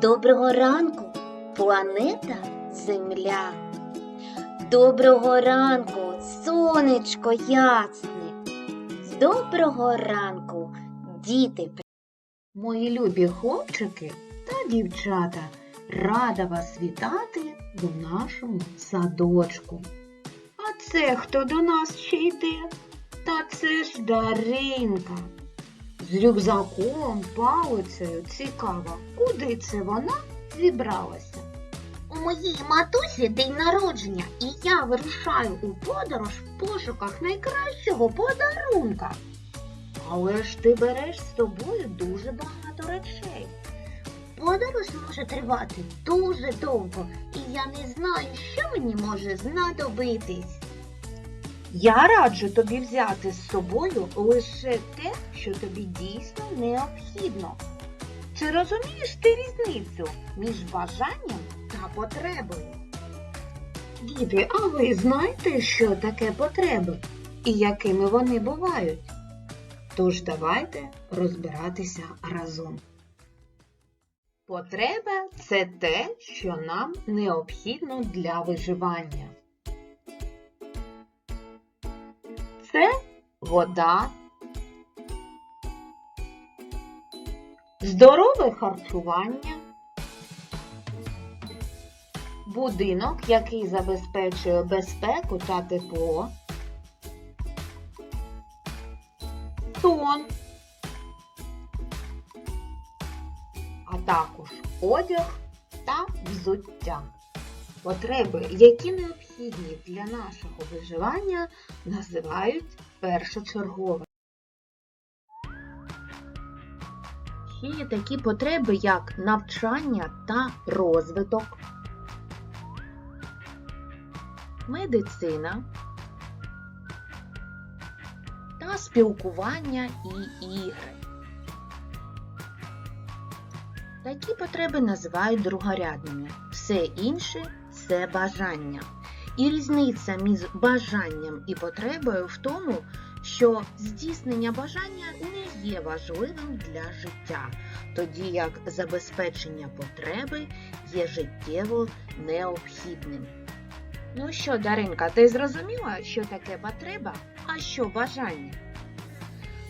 Доброго ранку, планета Земля. Доброго ранку, сонечко ясне. Доброго ранку, діти. Мої любі хлопчики та дівчата, рада вас вітати в нашому садочку. А це хто до нас ще йде? Та це ж Даринка. З рюкзаком, палицею цікаво, куди це вона зібралася? У моїй матусі день народження, і я вирушаю у подорож в пошуках найкращого подарунка. Але ж ти береш з собою дуже багато речей. Подорож може тривати дуже довго, і я не знаю, що мені може знадобитись. Я раджу тобі взяти з собою лише те, що тобі дійсно необхідно. Чи розумієш ти різницю між бажанням та потребою? Діти, а ви знаєте, що таке потреби і якими вони бувають? Тож давайте розбиратися разом. Потреба це те, що нам необхідно для виживання. Це вода, здорове харчування, будинок, який забезпечує безпеку та тепло, сон, а також одяг та взуття. Потреби, які необхідні для нашого виживання, називають першочерговими. Ще є такі потреби, як навчання та розвиток, медицина та спілкування і ігри. Такі потреби називають другорядними. Все інше це бажання. І різниця між бажанням і потребою в тому, що здійснення бажання не є важливим для життя, тоді як забезпечення потреби є життєво необхідним. Ну що, Даринка, ти зрозуміла, що таке потреба, а що бажання?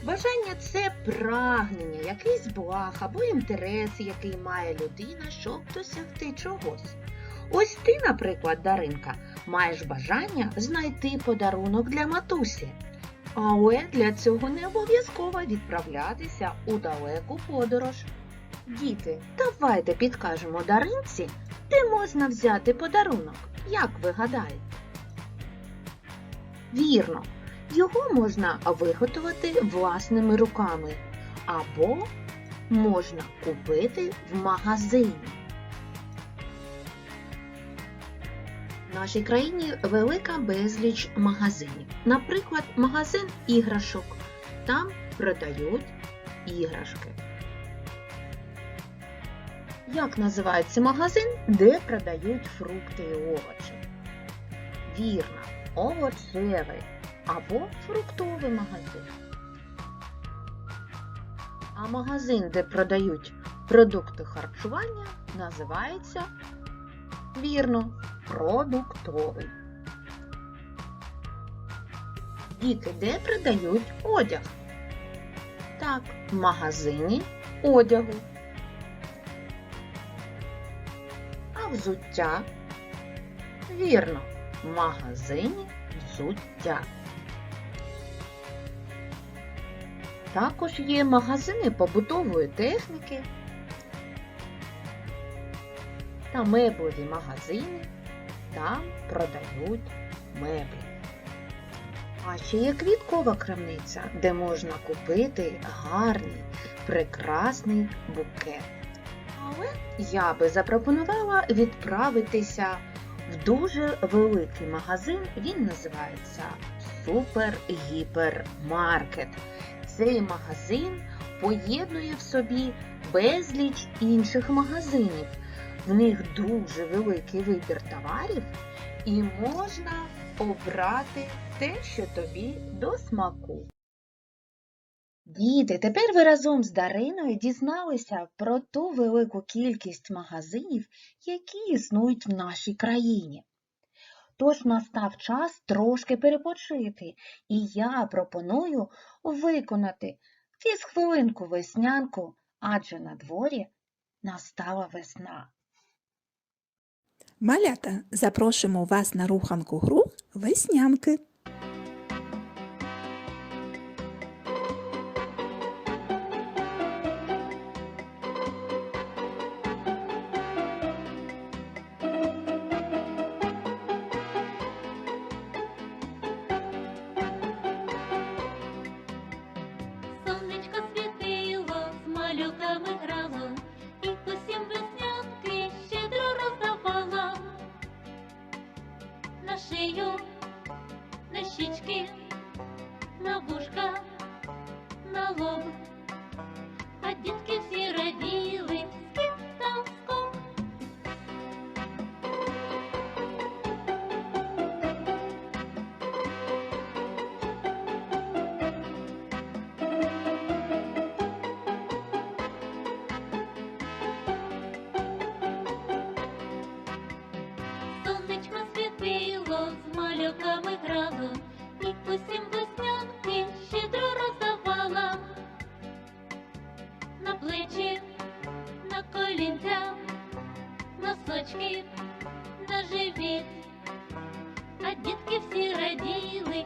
Бажання це прагнення, якийсь благ або інтерес, який має людина, щоб досягти чогось. Ось ти, наприклад, Даринка, маєш бажання знайти подарунок для матусі. Але для цього не обов'язково відправлятися у далеку подорож. Діти, давайте підкажемо Даринці, де можна взяти подарунок. Як ви гадаєте? Вірно, його можна виготовити власними руками або можна купити в магазині. Нашій країні велика безліч магазинів. Наприклад, магазин іграшок. Там продають іграшки. Як називається магазин, де продають фрукти і овочі? Вірно, овочевий або фруктовий магазин. А магазин, де продають продукти харчування, називається вірно, продуктовий. Діти, де продають одяг? Так, в магазині одягу. А взуття? Вірно, в магазині взуття. Також є магазини побутової техніки та меблеві магазини. Там продають меблі. А ще є квіткова крамниця, де можна купити гарний, прекрасний букет. Але я би запропонувала відправитися в дуже великий магазин. Він називається Супер-гіпермаркет. Цей магазин поєднує в собі безліч інших магазинів. В них дуже великий вибір товарів, і можна обрати те, що тобі до смаку. Діти, тепер ви разом з Дариною дізналися про ту велику кількість магазинів, які існують в нашій країні. Тож настав час трошки перепочити, і я пропоную виконати фізхвилинку веснянку, адже на дворі настала весна. Малята, запрошуємо вас на руханку гру веснянки. Сонечко світило, з малюками грало, на плечі, на колінця, носочки, на живіт. А дітки всі раділи,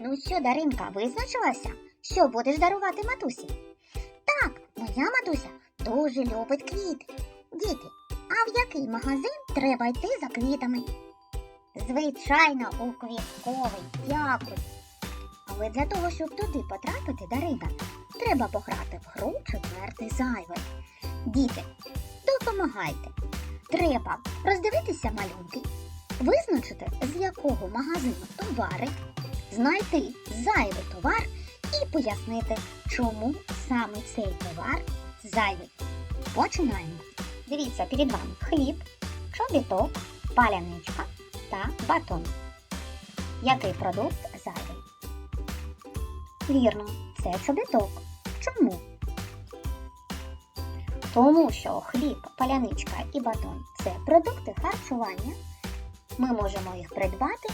Ну що, Даринка, визначилася, що будеш дарувати матусі? Так, моя матуся дуже любить квіти. Діти, а в який магазин треба йти за квітами? Звичайно, у квітковий, дякую. Але для того, щоб туди потрапити, Дарина, треба пограти в гру четвертий зайвий. Діти, допомагайте. Треба роздивитися малюнки, визначити, з якого магазину товари, знайти зайвий товар і пояснити, чому саме цей товар зайвий. Починаємо. Дивіться, перед вами хліб, чобіток, паляничка та батон. Який продукт зайвий? Вірно, це чобіток. Чому? Тому що хліб, паляничка і батон це продукти харчування. Ми можемо їх придбати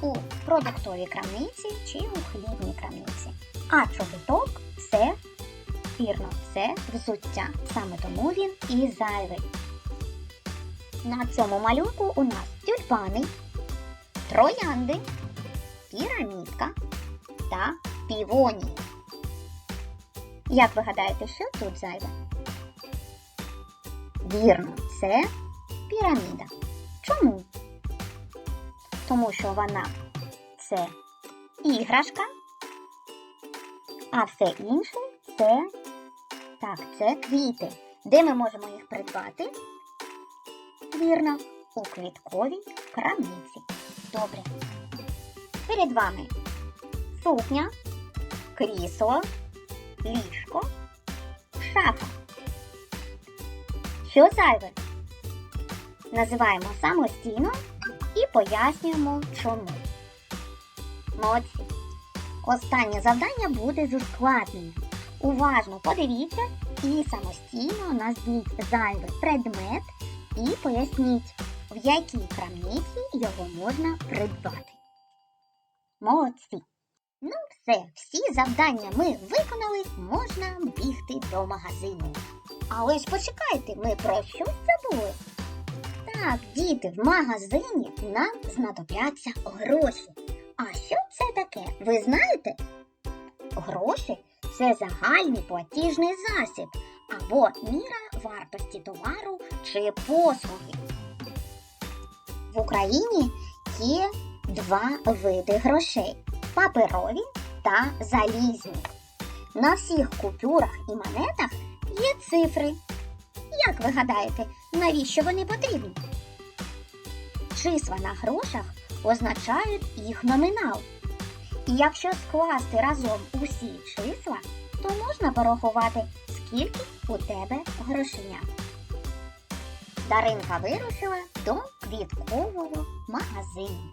у продуктовій крамниці чи у хлібній крамниці. А чобіток це вірно, це взуття. Саме тому він і зайвий. На цьому малюнку у нас тюльпани, троянди, пірамідка та півонії. Як ви гадаєте, що тут зайве? Вірно, це піраміда. Чому? Тому що вона це іграшка, а все інше це так, це квіти. Де ми можемо їх придбати? Вірно, у квітковій крамниці. Добре. Перед вами сукня, крісло, ліжко, шафа. Що зайве? Називаємо самостійно і пояснюємо чому. Молодці. Останнє завдання буде з ускладнення. Уважно подивіться і самостійно назвіть зайвий предмет і поясніть, в якій крамниці його можна придбати. Молодці! Ну, все, всі завдання ми виконали, можна бігти до магазину. Але ж почекайте, ми про щось забули. Так, діти, в магазині нам знадобляться гроші. А що це таке? Ви знаєте? Гроші це загальний платіжний засіб або міра вартості товару чи послуги. В Україні є два види грошей паперові та залізні. На всіх купюрах і монетах є цифри. Як ви гадаєте, навіщо вони потрібні? Числа на грошах означають їх номінал. І якщо скласти разом усі числа, то можна порахувати, скільки у тебе грошенят. Даринка вирушила до квіткового магазину.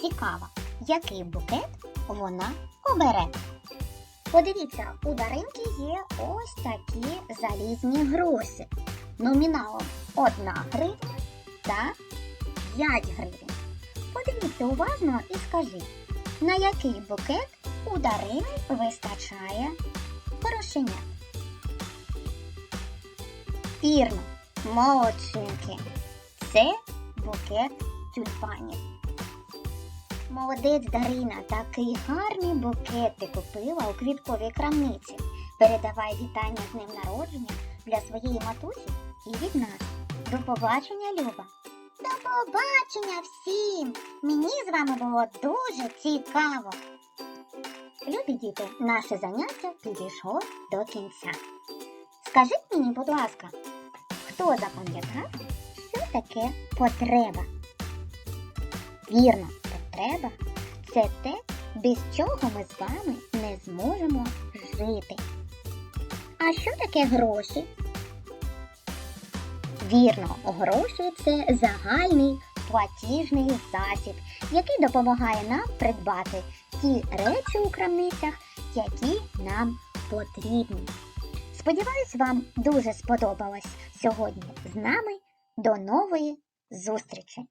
Цікаво, який букет вона обере. Подивіться, у Даринки є ось такі залізні гроші номіналом 1 гривня та 5 гривень. Подивіться уважно і скажіть, на який букет у Дарини вистачає грошенят? Вірно, молодчинки. Це букет тюльпанів. Молодець Дарина, такий гарний букет ти купила у квітковій крамниці. Передавай вітання з ним народження для своєї матусі і від нас. До побачення, Люба. До побачення всім! Мені з вами було дуже цікаво. Любі діти, наше заняття підійшло до кінця. Скажіть мені, будь ласка, хто запам'ятав, що таке потреба? Вірно, потреба це те, без чого ми з вами не зможемо жити. А що таке гроші? Вірно, гроші це загальний платіжний засіб, який допомагає нам придбати ті речі у крамницях, які нам потрібні. Сподіваюсь, вам дуже сподобалось сьогодні з нами. До нової зустрічі!